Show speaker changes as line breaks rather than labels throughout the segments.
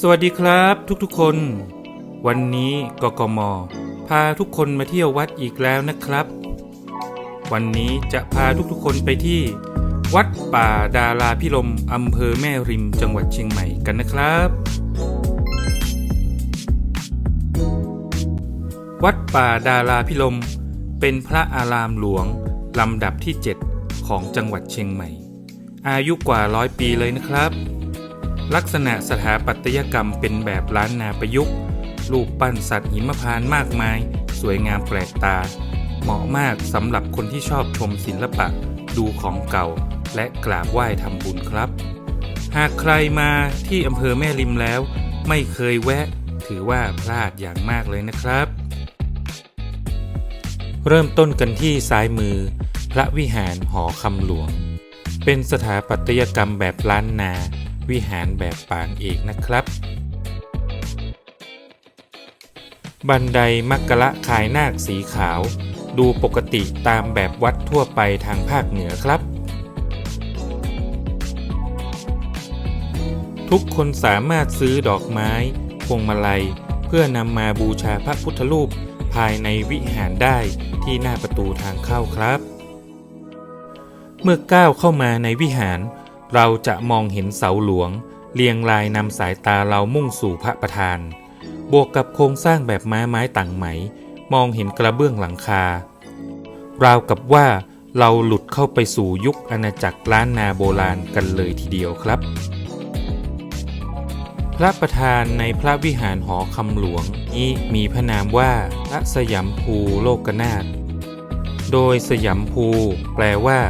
สวัสดีครับทุกๆคน วันนี้กกม พาทุกคนมาเที่ยววัดอีกแล้วนะครับ วันนี้จะพาทุกๆคนไปที่ วัดป่าดาราพิรมอำเภอแม่ริมจังหวัดเชียงใหม่กันนะครับ วัดป่าดาราพิรมเป็นพระอารามหลวงลำดับที่ 7 ของจังหวัดเชียงใหม่ อายุกว่าร้อยปีเลยนะครับ ลักษณะสถาปัตยกรรมเป็นแบบล้านนาประยุกต์ รูปปั้นสัตว์หิมพานต์มากมาย สวยงามแปลกตา เหมาะมากสำหรับคนที่ชอบชมศิลปะ ดูของเก่า และกราบไหว้ทำบุญครับ หากใครมาที่อำเภอแม่ริมแล้ว ไม่เคยแวะ ถือว่าพลาดอย่างมากเลยนะครับ เริ่มต้นกันที่ซ้ายมือ พระวิหารหอคำหลวง เป็นสถาปัตยกรรมแบบล้านนา วิหารแบบปางเอกนะครับ บันไดมักกะละขายนาคสีขาว ดูปกติตามแบบวัดทั่วไปทางภาคเหนือครับ ทุกคนสามารถซื้อดอกไม้ พวงมาลัย เพื่อนำมาบูชาพระพุทธรูปภายในวิหารได้ที่หน้าประตูทางเข้าครับ เมื่อก้าวเข้ามาในวิหาร เราจะมองเห็นเสาหลวง เรียงรายนำสายตาเรามุ่งสู่พระประธาน บวกกับโครงสร้างแบบไม้ไม้ต่างไหม มองเห็นกระเบื้องหลังคา ราวกับว่าเราหลุดเข้าไปสู่ยุคอาณาจักรล้านนาโบราณกันเลยทีเดียวครับ พระประธานในพระวิหารหอคำหลวงนี้มีพระนามว่าพระสยามภูโลกนาถโดยสยามภูแปลว่า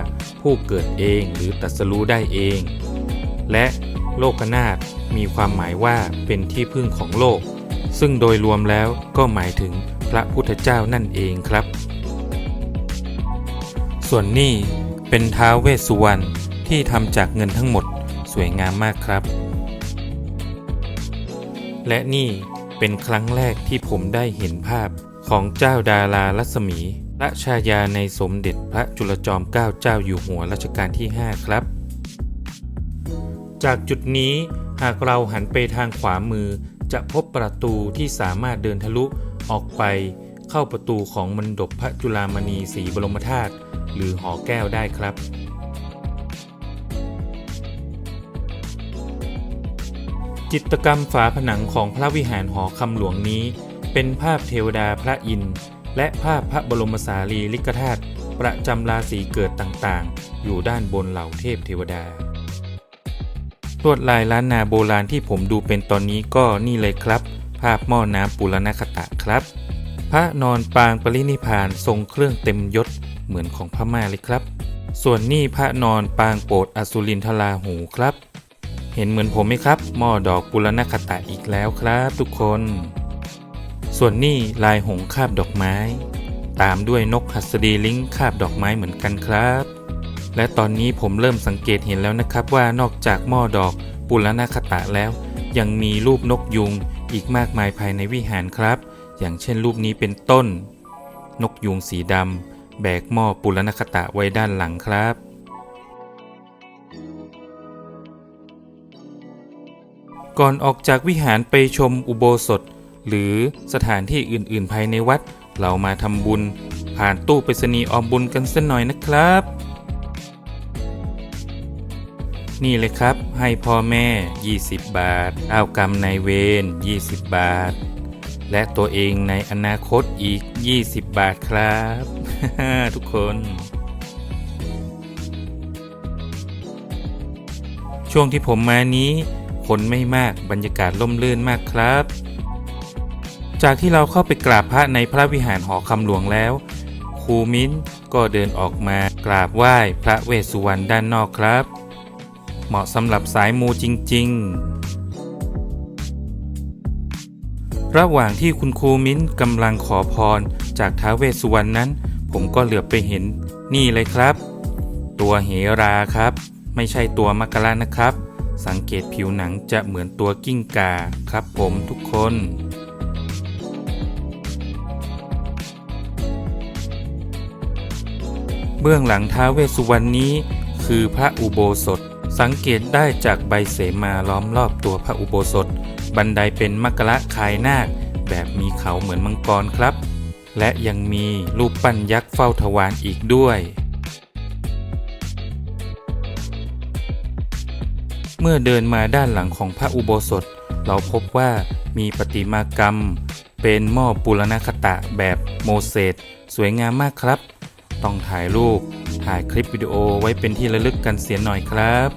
ผู้เกิดเองหรือตรัสรู้ได้เอง และโลกนาถมีความหมายว่าเป็นที่พึ่งของโลก ซึ่งโดยรวมแล้วก็หมายถึงพระพุทธเจ้านั่นเองครับ ส่วนนี้เป็นท้าวเวสสุวรรณที่ทำจากเงินทั้งหมดสวยงามมากครับ และนี่เป็นครั้งแรกที่ผมได้เห็นภาพของเจ้าดารารัศมี ระชายาในสมเด็จพระจุลจอมเกล้าเจ้าอยู่หัวรัชกาลที่ 5 ครับ จากจุดนี้หากเราหันไปทางขวามือจะพบประตูที่สามารถเดินทะลุออกไปเข้าประตูของมณฑปพระจุลามณีศรีบรมธาตุหรือหอแก้วได้ครับ จิตกรรมฝาผนังของพระวิหารหอคำหลวงนี้ เป็นภาพเทวดาพระอินทร์ และภาพพระบรมสารีริกธาตุประจำราศีเกิดต่างๆ อยู่ด้านบนเหล่าเทพเทวดาลวดลายล้านนาโบราณที่ผมดูเป็นตอนนี้ก็นี่เลยครับ ภาพหม้อน้ำปุรณคตะครับ พระนอนปางปรินิพานทรงเครื่องเต็มยศเหมือนของพม่าเลยครับ ส่วนนี่พระนอนปางโปรดอสุรินทราหูครับ เห็นเหมือนผมไหมครับหม้อดอกปุรณคตะอีกแล้วครับ ทุกคน ส่วนนี่ลายหงคาบดอกไม้ ตามด้วยนกหัสดีลิงคาบดอกไม้เหมือนกันครับ และตอนนี้ผมเริ่มสังเกตเห็นแล้วนะครับว่านอกจากหม้อดอกปุรณคตะแล้ว ยังมีรูปนกยุงอีกมากมายภายในวิหารครับ อย่างเช่นรูปนี้เป็นต้น นกยุงสีดำแบกหม้อปุรณคตะไว้ด้านหลังครับก่อนออกจากวิหารไปชมอุโบสถ หรือสถานที่อื่นๆภายในวัด เรามาทำบุญ ผ่านตู้ไปรษณีย์ออมบุญกันสักหน่อยนะครับ นี่เลยครับ ให้พ่อแม่ 20 บาท เอากรรมนายเวร 20 บาท และตัวเองในอนาคตอีก 20 บาทครับ ทุกคนช่วงที่ผมมานี้ คนไม่มากบรรยากาศร่มรื่นมากครับ จากที่เราเข้าไปกราบพระในพระวิหารหอคำหลวงแล้ว ครูมิ้นก็เดินออกมากราบไหว้พระเวสสุวรรณด้านนอกครับ เหมาะสำหรับสายมูจริง ๆ ระหว่างที่คุณครูมิ้นกำลังขอพรจากท้าเวสสุวรรณนั้น ผมก็เหลือบไปเห็นนี่เลยครับ ตัวเหราครับ ไม่ใช่ตัวมักกะลานะครับ สังเกตผิวหนังจะเหมือนตัวกิ้งก่าครับผมทุกคน เบื้องหลังท้าเวสสุวรรณนี้ คือพระอุโบสถ สังเกตได้จากใบเสมาล้อมรอบตัวพระอุโบสถ บันไดเป็นมกกะละคายนาค แบบมีเขาเหมือนมังกรครับ และยังมีรูปปั้นยักษ์เฝ้าทวารอีกด้วยเมื่อเดินมาด้านหลังของพระอุโบสถ เราพบว่ามีประติมากรรม เป็นหม้อปุรณคตะแบบโมเสสสวยงามมากครับ ต้องถ่ายรูป ถ่ายคลิปวิดีโอไว้เป็นที่ระลึกกันเสียหน่อยครับ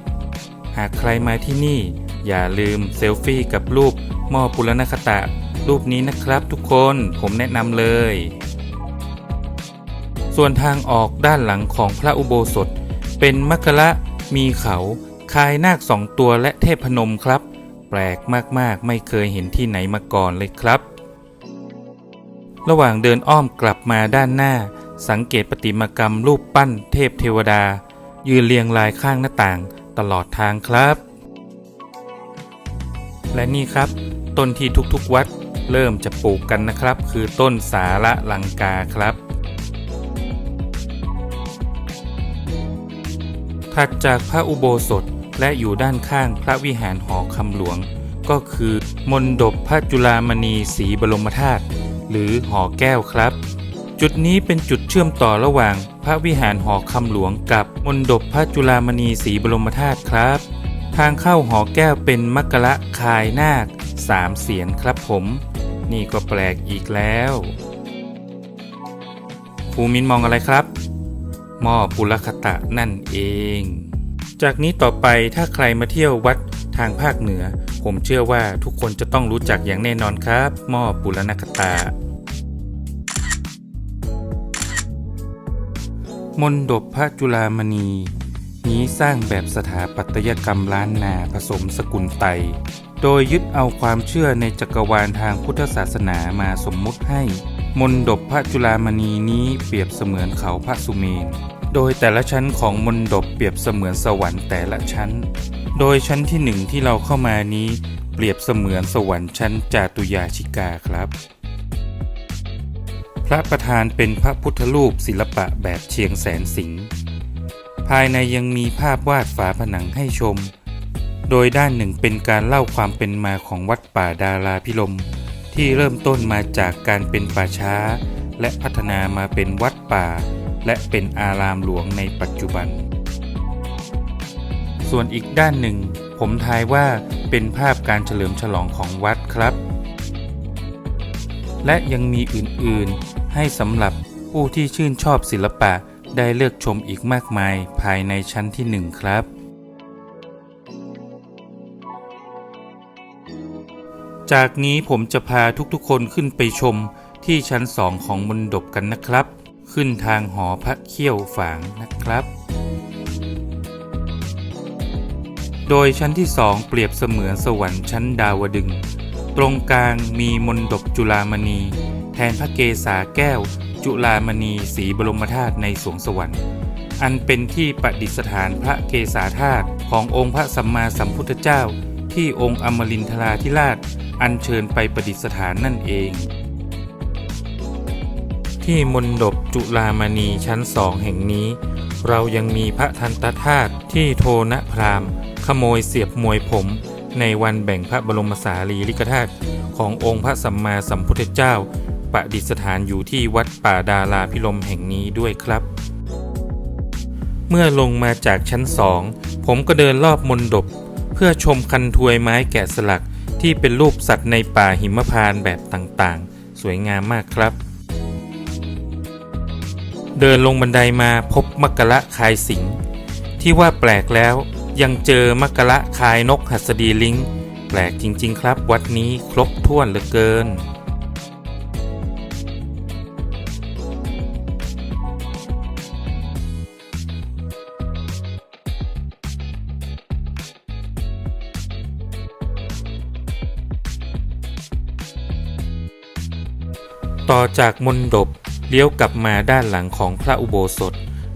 หากใครมาที่นี่ อย่าลืมเซลฟี่กับรูปหม้อปุรณคตะ รูปนี้นะครับทุกคนผมแนะนำเลย ส่วนทางออกด้านหลังของพระอุโบสถ เป็นมักกะละมีเขาคายนาคสองตัวและเทพนมครับ แปลกมากๆ ไม่เคยเห็นที่ไหนมาก่อนเลยครับ ระหว่างเดินอ้อมกลับมาด้านหน้า สังเกตประติมากรรมรูปปั้นเทพเทวดา ยืนเรียงรายข้างหน้าต่างตลอดทางครับ และนี่ครับต้นที่ทุกๆวัดเริ่มจะปลูกกันนะครับ คือต้นสาระลังกาครับ ถัดจากพระอุโบสถและอยู่ด้านข้างพระวิหารหอคำหลวง ก็คือมณฑปพระจุลามณีศรีบรมธาตุหรือหอแก้วครับ จุดนี้เป็นจุดเชื่อมต่อระหว่างพระวิหารหอคำหลวงกับมณฑปพระจุลามณีศรีบรมธาตุครับ ทางเข้าหอแก้วเป็นมกกะละคายนาคสามเสียนครับผม นี่ก็แปลกอีกแล้วภูมินมองอะไรครับ หม้อปุรคตะนั่นเอง จากนี้ต่อไปถ้าใครมาเที่ยววัดทางภาคเหนือ ผมเชื่อว่าทุกคนจะต้องรู้จักอย่างแน่นอนครับ หม้อปุรณคตา มนดบพระจุลามณี นี้สร้างแบบสถาปัตยกรรมล้านนาผสมสกุลไต โดยยึดเอาความเชื่อในจักรวาลทางพุทธศาสนามาสมมุติให้ มนดบพระจุลามณีนี้เปรียบเสมือนเขาพระสุเมน โดยแต่ละชั้นของมนดบเปรียบเสมือนสวรรค์แต่ละชั้น โดยชั้นที่หนึ่งที่เราเข้ามานี้ เปรียบเสมือนสวรรค์ชั้นจาตุยาชิกาครับ พระประธานเป็นพระพุทธรูปศิลปะแบบเชียงแสนสิงห์ภายในยังมีภาพวาดฝาผนังให้ชม โดยด้านหนึ่งเป็นการเล่าความเป็นมาของวัดป่าดาราพิลม ที่เริ่มต้นมาจากการเป็นป่าช้า และพัฒนามาเป็นวัดป่า และเป็นอารามหลวงในปัจจุบัน ส่วนอีกด้านหนึ่ง ผมทายว่าเป็นภาพการเฉลิมฉลองของวัดครับ และยังมีอื่นๆ ให้สำหรับผู้ที่ชื่นชอบศิลปะได้เลือกชมอีกมากมายภายในชั้นที่หนึ่งครับ จากนี้ผมจะพาทุกๆคนขึ้นไปชมที่ชั้นสองของมณฑปกันนะครับ ขึ้นทางหอพระเขี้ยวฝางนะครับ โดยชั้นที่สองเปรียบเสมือนสวรรค์ชั้นดาวดึง ตรงกลางมีมนดบจุลามณี แทนพระเกศาแก้ว จุลามณีสีบรมธาตุในสวงสวรรค์ อันเป็นที่ประดิษฐานพระเกศาธาตุขององค์พระสัมมาสัมพุทธเจ้า ที่องค์อมรินทราธิราช อัญเชิญไปประดิษฐานนั่นเอง ที่มณฑปจุลามณีชั้นสองแห่งนี้ เรายังมีพระทันตธาตุที่โทนพรามขโมยเสียบมวยผมในวันแบ่งพระบรมสารีริกธาตุขององค์พระสัมมาสัมพุทธเจ้า ประดิษฐานอยู่ที่วัดป่าดาราพิลมแห่งนี้ด้วยครับ เมื่อลงมาจากชั้นสองผมก็เดินรอบมณฑปเพื่อชมคันทวยไม้แกะสลักที่เป็นรูปสัตว์ในป่าหิมพานแบบต่างๆ สวยงามมากครับ เดินลงบันไดมาพบมักกะคายสิงที่ว่าแปลกแล้วยังเจอมักกะละคายนกหัสดีลิง แปลกจริง ๆ ครับ วัดนี้ครบถ้วนเหลือเกิน ต่อจากมณฑปเลี้ยวกลับมาด้านหลังของพระอุโบสถ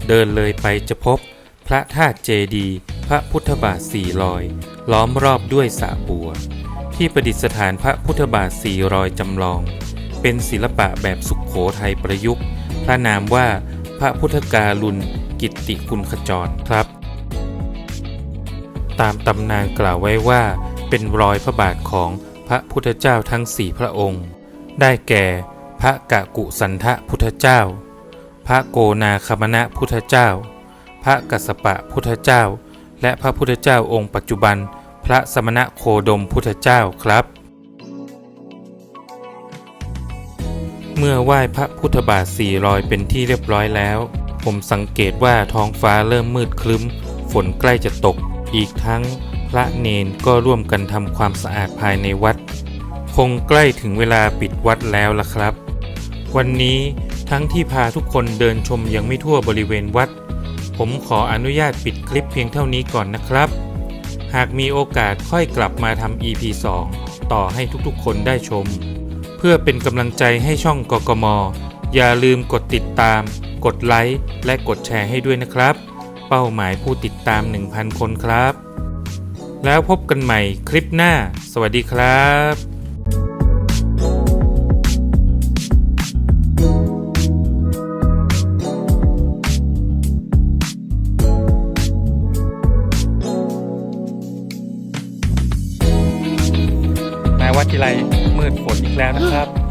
เดินเลยไปจะพบ พระธาตุเจดี พระพุทธบาทสี่รอย ล้อมรอบด้วยสระบัว ที่ประดิษฐานพระพุทธบาทสี่รอยจำลอง เป็นศิลปะแบบสุขโขทัยประยุกต์ พระนามว่าพระพุทธการุณกิตติคุณขจรครับ ตามตำนานกล่าวไว้ว่า เป็นรอยพระบาทของพระพุทธเจ้าทั้งสี่พระองค์ ได้แก่ พระกะกุสันทะพุทธเจ้า พระโกนาคมณะพุทธเจ้า พระกัสปะพุทธเจ้า และพระพุทธเจ้าองค์ปัจจุบัน พระสมณะโคดมพุทธเจ้าครับ เมื่อไหว้พระพุทธบาทสี่รอยเป็นที่เรียบร้อยแล้ว ผมสังเกตว่าท้องฟ้าเริ่มมืดครึ้ม ฝนใกล้จะตก อีกทั้งพระเนนก็ร่วมกันทำความสะอาดภายในวัด คงใกล้ถึงเวลาปิดวัดแล้วล่ะครับ วันนี้ทั้งที่พาทุกคนเดินชมยังไม่ทั่วบริเวณวัด ผมขออนุญาตปิดคลิปเพียงเท่านี้ก่อนนะครับ หากมีโอกาสค่อยกลับมาทำ EP 2 ต่อให้ทุกๆ คนได้ชม เพื่อเป็นกำลังใจให้ช่องกกม อย่าลืมกดติดตาม กดไลค์และกดแชร์ให้ด้วยนะครับ เป้าหมายผู้ติดตาม 1,000 คนครับ แล้วพบกันใหม่คลิปหน้า สวัสดีครับ ทีไรมืดฝนอีกแล้วนะครับ